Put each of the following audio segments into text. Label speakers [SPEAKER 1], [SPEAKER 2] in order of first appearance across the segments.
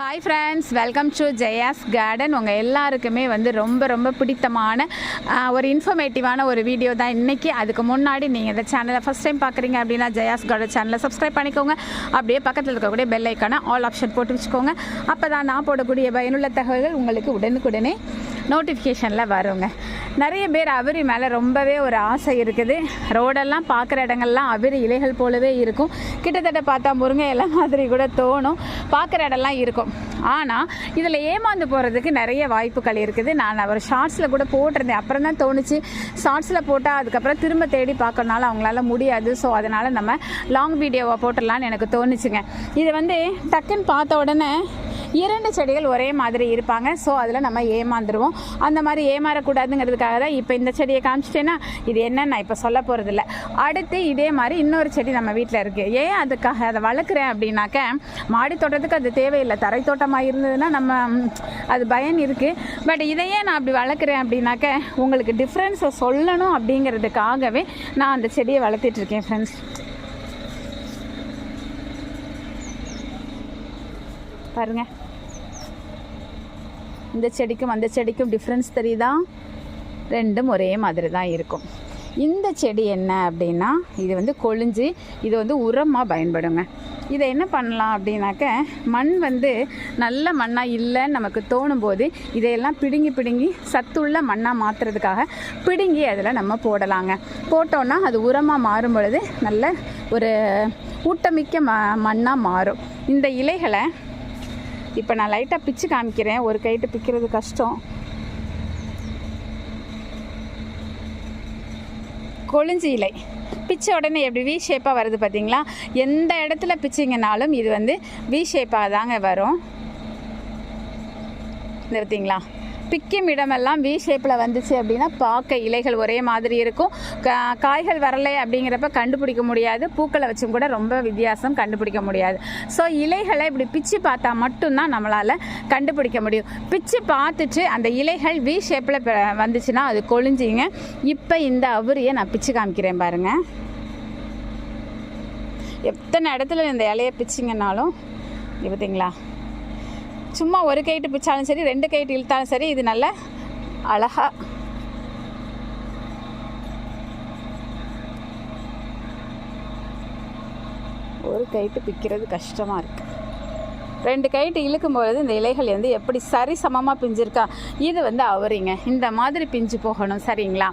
[SPEAKER 1] Hi friends welcome to Jaya's garden உங்கள் எல்லாருக்குமே வந்து ரொம்ப ரொம்ப பிடித்தமான ஒரு இன்ஃபர்மேட்டிவான ஒரு வீடியோ தான் இன்றைக்கி அதுக்கு முன்னாடி நீங்கள் இந்த சேனலை ஃபஸ்ட் டைம் பார்க்குறீங்க அப்படின்னா ஜெயாஸ் கார்டன் சேனலை சப்ஸ்கிரைப் பண்ணிக்கோங்க. அப்படியே பக்கத்தில் இருக்கக்கூடிய பெல் ஐக்கான ஆல் ஆப்ஷன் போட்டு வச்சுக்கோங்க. அப்போ தான் நான் போடக்கூடிய பயனுள்ள தகவல்கள் உங்களுக்கு உடனுக்குடனே நோட்டிஃபிகேஷனில் வருங்க. நிறைய பேர் அவிரி மேலே ரொம்பவே ஒரு ஆசை இருக்குது. ரோடெல்லாம் பார்க்குற இடங்கள்லாம் அவிரி இலைகள் போலவே இருக்கும். கிட்டத்தட்ட பார்த்தா முருங்கை இலை மாதிரி கூட தோணும். பார்க்குற இடம்லாம் இருக்கும். ஆனால் இதில் ஏமாந்து போகிறதுக்கு நிறைய வாய்ப்புகள் இருக்குது. நான் ஒரு ஷார்ட்ஸில் கூட போட்டிருந்தேன். அப்புறம் தான் தோணுச்சு. ஷார்ட்ஸில் போட்டால் அதுக்கப்புறம் திரும்ப தேடி பார்க்கறனால அவங்களால முடியாது. ஸோ அதனால் நம்ம லாங் வீடியோவை போட்டுடலான்னு எனக்கு தோணுச்சுங்க. இது வந்து டக்குன்னு பார்த்த உடனே இரண்டு செடிகள் ஒரே மாதிரி இருப்பாங்க. ஸோ அதில் நம்ம ஏமாந்துருவோம். அந்த மாதிரி ஏமாறக்கூடாதுங்கிறதுக்காக தான் இப்போ இந்த செடியை காமிச்சிட்டேன்னா இது என்னன்னு நான் இப்போ சொல்ல போகிறதில்ல அடுத்து இதே மாதிரி இன்னொரு செடி நம்ம வீட்டில் இருக்குது ஏன் அதுக்காக அதை வளர்க்குறேன் அப்படின்னாக்க மாடி தோட்டத்துக்கு அது தேவையில்லை. தரை தோட்டமாக இருந்ததுன்னா நம்ம அது பயன் இருக்குது பட் இதையே நான் அப்படி வளர்க்குறேன் அப்படின்னாக்க உங்களுக்கு டிஃப்ரென்ஸை சொல்லணும் அப்படிங்கிறதுக்காகவே நான் அந்த செடியை வளர்த்துட்ருக்கேன் ஃப்ரெண்ட்ஸ் பாருங்க. இந்த செடிக்கும் அந்த செடிக்கும் டிஃப்ரென்ஸ் தெரியுதா? ரெண்டும் ஒரே மாதிரி தான் இருக்கும். இந்த செடி என்ன அப்படின்னா இது வந்து கொழிஞ்சு இது வந்து உரமாக பயன்படுங்க. இதை என்ன பண்ணலாம் அப்படின்னாக்க மண் வந்து நல்ல மண்ணாக இல்லைன்னு நமக்கு தோணும் போது இதையெல்லாம் பிடுங்கி பிடுங்கி சத்துள்ள மண்ணாக மாற்றுறதுக்காக பிடுங்கி அதில் நம்ம போடலாங்க. போட்டோன்னா அது உரமாக மாறும் பொழுது நல்ல ஒரு ஊட்டமிக்க ம மண்ணாக மாறும். இந்த இலைகளை இப்போ நான் லைட்டாக பிச்சு காமிக்கிறேன். ஒரு கைட்டு பிக்கிறது கஷ்டம். கொழிஞ்சி இலை. பிச்ச உடனே எப்படி வி ஷேப்பாக வருது பார்த்தீங்களா எந்த இடத்துல பிச்சிங்கனாலும் இது வந்து வி ஷேப்பாக தாங்க வரும். இந்த பார்த்தீங்களா பிக்கும் இடமெல்லாம் வி ஷேப்பில் வந்துச்சு அப்படின்னா பார்க்க இலைகள் ஒரே மாதிரி இருக்கும். கா காய்கள் வரலை அப்படிங்கிறப்ப கண்டுபிடிக்க முடியாது. பூக்களை வச்சும் கூட ரொம்ப வித்தியாசம் கண்டுபிடிக்க முடியாது. ஸோ இலைகளை இப்படி பிச்சு பார்த்தா மட்டும்தான் நம்மளால் கண்டுபிடிக்க முடியும். பிச்சு பார்த்துட்டு அந்த இலைகள் வி ஷேப்பில் வந்துச்சுன்னா அது கொழிஞ்சிங்க. இப்போ இந்த அவரியை நான் பிச்சு காமிக்கிறேன் பாருங்கள் எத்தனை இடத்துல இந்த இலையை பிச்சிங்கனாலும் இது பார்த்தீங்களா சும்மா ஒரு கைட்டு பிச்சாலும் சரி ரெண்டு கைட்டு இழுத்தாலும் சரி இது நல்ல அழகா. ஒரு கைட்டு பிக்கிறது கஷ்டமாக இருக்குது ரெண்டு கைட்டு இழுக்கும் பொழுது இந்த இலைகள் வந்து எப்படி சரி சமமாக பிஞ்சிருக்கா? இது வந்து அவரிங்க. இந்த மாதிரி பிஞ்சு போகணும் சரிங்களா?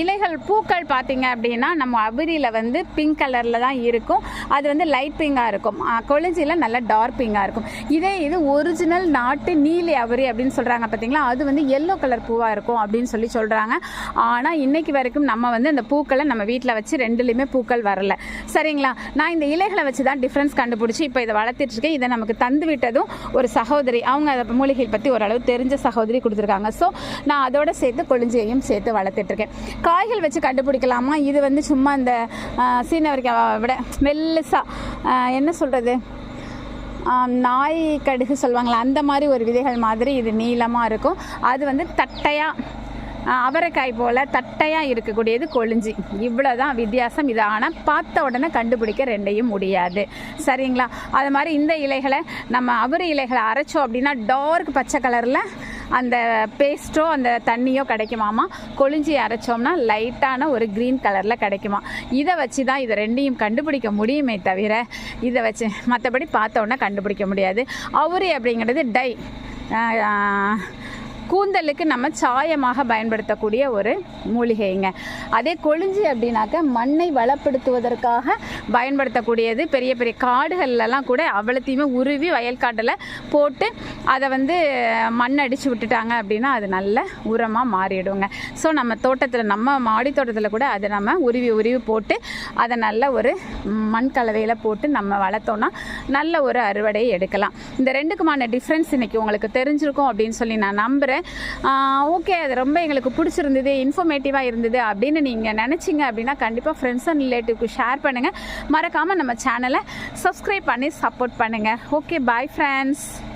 [SPEAKER 1] இலைகள் பூக்கள் பார்த்தீங்க அப்படின்னா நம்ம அபிரியில் வந்து பிங்க் கலரில் தான் இருக்கும். அது வந்து லைட் பிங்காக இருக்கும். கொழிஞ்சியில் நல்ல டார்க் பிங்காக இருக்கும். இதே இது ஒரிஜினல் நாட்டு நீலி அவரி அப்படின்னு சொல்கிறாங்க பார்த்தீங்களா? அது வந்து எல்லோ கலர் பூவாக இருக்கும் அப்படின்னு சொல்லி சொல்கிறாங்க ஆனால் இன்னைக்கு வரைக்கும் நம்ம வந்து அந்த பூக்களை நம்ம வீட்டில் வச்சு ரெண்டுலேயுமே பூக்கள் வரல. சரிங்களா? நான் இந்த இலைகளை வச்சு தான் டிஃப்ரென்ஸ் கண்டுபிடிச்சி இப்போ இதை வளர்த்துட்ருக்கேன் இதை நம்ம நமக்கு தந்து விட்டதும் ஒரு சகோதரி. அவங்க அதை மூலிகை பற்றி ஓரளவு தெரிஞ்ச சகோதரி கொடுத்துருக்காங்க. ஸோ நான் அதோட சேர்த்து கொழிஞ்சியையும் சேர்த்து வளர்த்துட்ருக்கேன். காய்கள் வச்சு கண்டுபிடிக்கலாமா? இது வந்து சும்மா இந்த சீனவரிக்காய் விட மெல்லுசாக என்ன சொல்கிறது நாய் கடுகு சொல்லுவாங்களே அந்த மாதிரி ஒரு விதைகள் மாதிரி இது நீளமாக இருக்கும். அது வந்து தட்டையாக அவரைக்காய் போல் தட்டையாக இருக்கக்கூடியது கொழிஞ்சி. இவ்வளோ தான் வித்தியாசம் இது. ஆனால் பார்த்த உடனே கண்டுபிடிக்க ரெண்டையும் முடியாது. சரிங்களா? அது மாதிரி இந்த இலைகளை நம்ம அவரை இலைகளை அரைச்சோம் அப்படின்னா டார்க் பச்சை கலரில் அந்த பேஸ்ட்டோ அந்த தண்ணியோ கிடைக்குமாமா? கொழிஞ்சி அரைச்சோம்னா லைட்டான ஒரு க்ரீன் கலரில் கிடைக்குமா? இதை வச்சு தான் இதை ரெண்டையும் கண்டுபிடிக்க முடியுமே தவிர இதை வச்சு மற்றபடி பார்த்தோன்னே கண்டுபிடிக்க முடியாது. அவுரி அப்படிங்கிறது டை. கூந்தலுக்கு நம்ம சாயமாக பயன்படுத்தக்கூடிய ஒரு மூலிகைங்க. அதே கொழிஞ்சி அப்படின்னாக்க மண்ணை வளப்படுத்துவதற்காக பயன்படுத்தக்கூடியது. பெரிய பெரிய காடுகள்லாம் கூட அவ்வளோத்தையுமே உருவி வயல்காட்டில் போட்டு அதை வந்து மண் அடித்து விட்டுட்டாங்க அப்படின்னா அது நல்ல உரமாக மாறிடுங்க. ஸோ நம்ம தோட்டத்தில் நம்ம மாடி தோட்டத்தில் கூட அதை நம்ம உருவி உருவி போட்டு அதை நல்ல ஒரு மண் கலவையில் போட்டு நம்ம வளர்த்தோன்னா நல்ல ஒரு அறுவடையை எடுக்கலாம். இந்த ரெண்டுக்குமான டிஃப்ரென்ஸ் இன்னைக்கு உங்களுக்கு தெரிஞ்சிருக்கும் அப்படின்னு சொல்லி நான் நம்புகிறேன் ஓகே அது ரொம்ப எங்களுக்கு பிடிச்சிருந்தது இன்ஃபர்மேட்டிவாக இருந்தது அப்படின்னு நீங்கள் நினச்சிங்க அப்படின்னா கண்டிப்பாக ஃப்ரெண்ட்ஸ் அண்ட் ரிலேட்டிவ்க்கு ஷேர் பண்ணுங்கள் மறக்காமல் நம்ம சேனலை சப்ஸ்கிரைப் பண்ணி சப்போர்ட் பண்ணுங்கள் ஓகே பாய் ஃப்ரெண்ட்ஸ்